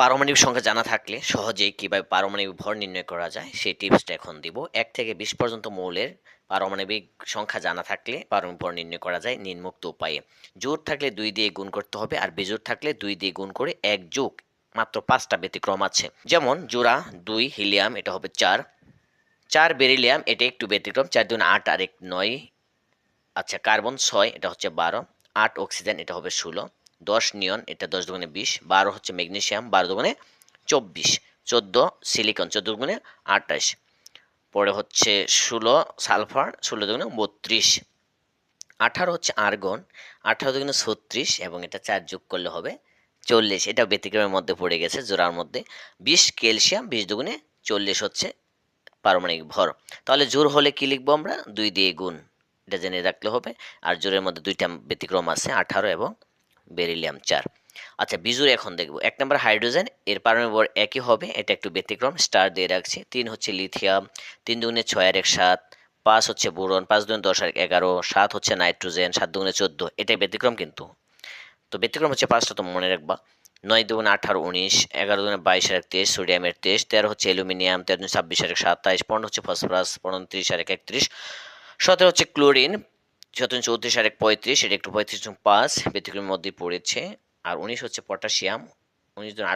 পারমাণবিক সংখ্যা জানা থাকলে সহজেই কীভাবে পারমাণবিক ভর নির্ণয় করা যায়, সেই টিপসটা এখন দিব। এক থেকে বিশ পর্যন্ত মৌলের পারমাণবিক সংখ্যা জানা থাকলে পারমাণবিক ভর নির্ণয় করা যায় নিম্নোক্ত উপায়ে। জোর থাকলে দুই দিয়ে গুণ করতে হবে আর বেজোর থাকলে দুই দিয়ে গুণ করে এক যোগ মাত্র পাঁচটা ব্যতিক্রম আছে। যেমন জোড়া দুই, হিলিয়াম, এটা হবে চার। চার বেরিলিয়াম, এটা একটু ব্যতিক্রম, চার দুগুণ আট আর এক নয় আচ্ছা কার্বন ছয়, এটা হচ্ছে বারো। আট অক্সিজেন, এটা হবে ষোলো। দশ নিয়ন, এটা দশ দুগুণে বিশ, বারো হচ্ছে ম্যাগনেসিয়াম, বারো দুগুণে চব্বিশ, চোদ্দ সিলিকন, চোদ্দ দুগুণে আঠাশ, পরে হচ্ছে ষোলো সালফার, ষোলো দুগুণে বত্রিশ, আঠারো হচ্ছে আর্গন, আঠারো দুগুণে ছত্রিশ, এবং এটা চার যোগ করলে হবে চল্লিশ, এটা ব্যতিক্রমের মধ্যে পড়ে গেছে জোড়ার মধ্যে, বিশ ক্যালসিয়াম, বিশ দুগুণে চল্লিশ হচ্ছে পারমাণবিক ভর, তাহলে জোর হলে কি লিখব আমরা? দুই দিয়ে গুণ, এটা জেনে রাখলে হবে, আর জোরের মধ্যে দুইটা ব্যতিক্রম আছে, আঠারো এবং বেরিলিয়াম চার আচ্ছা বিজুর এখন দেখব। এক নম্বর হাইড্রোজেন, এর পারমাণবিক একই হবে, এটা একটু ব্যতিক্রম স্টার দিয়ে রাখছি। তিন হচ্ছে লিথিয়াম তিন দুগুণে ছয় আর এক সাত, পাঁচ হচ্ছে বোরন পাঁচ দুগুণে দশ আর এগারো, সাত হচ্ছে নাইট্রোজেন সাত দুগুণে চোদ্দ। এটাই ব্যতিক্রম কিন্তু। তো ব্যতিক্রম হচ্ছে পাঁচটা, তো মনে রাখবা। নয় দুগুণে আঠারো উনিশ, এগারো দুগুণে বাইশ আর এক তেইশ সোডিয়ামের তেইশ, তেরো হচ্ছে অ্যালুমিনিয়াম তেরো ছাব্বিশ আর এক সাতাইশ, পনেরো হচ্ছে ফসফরাস পনেরো ত্রিশ আর এক একত্রিশ, সতেরো হচ্ছে ক্লোরিন সতেরো চৌত্রিশ আর এক পঁয়ত্রিশ এটা একটু পঁয়ত্রিশ জন পাঁচ ব্যতিক্রমের মধ্যে পড়েছে। আর উনিশ হচ্ছে পটাশিয়াম, উনিশ দুগুণে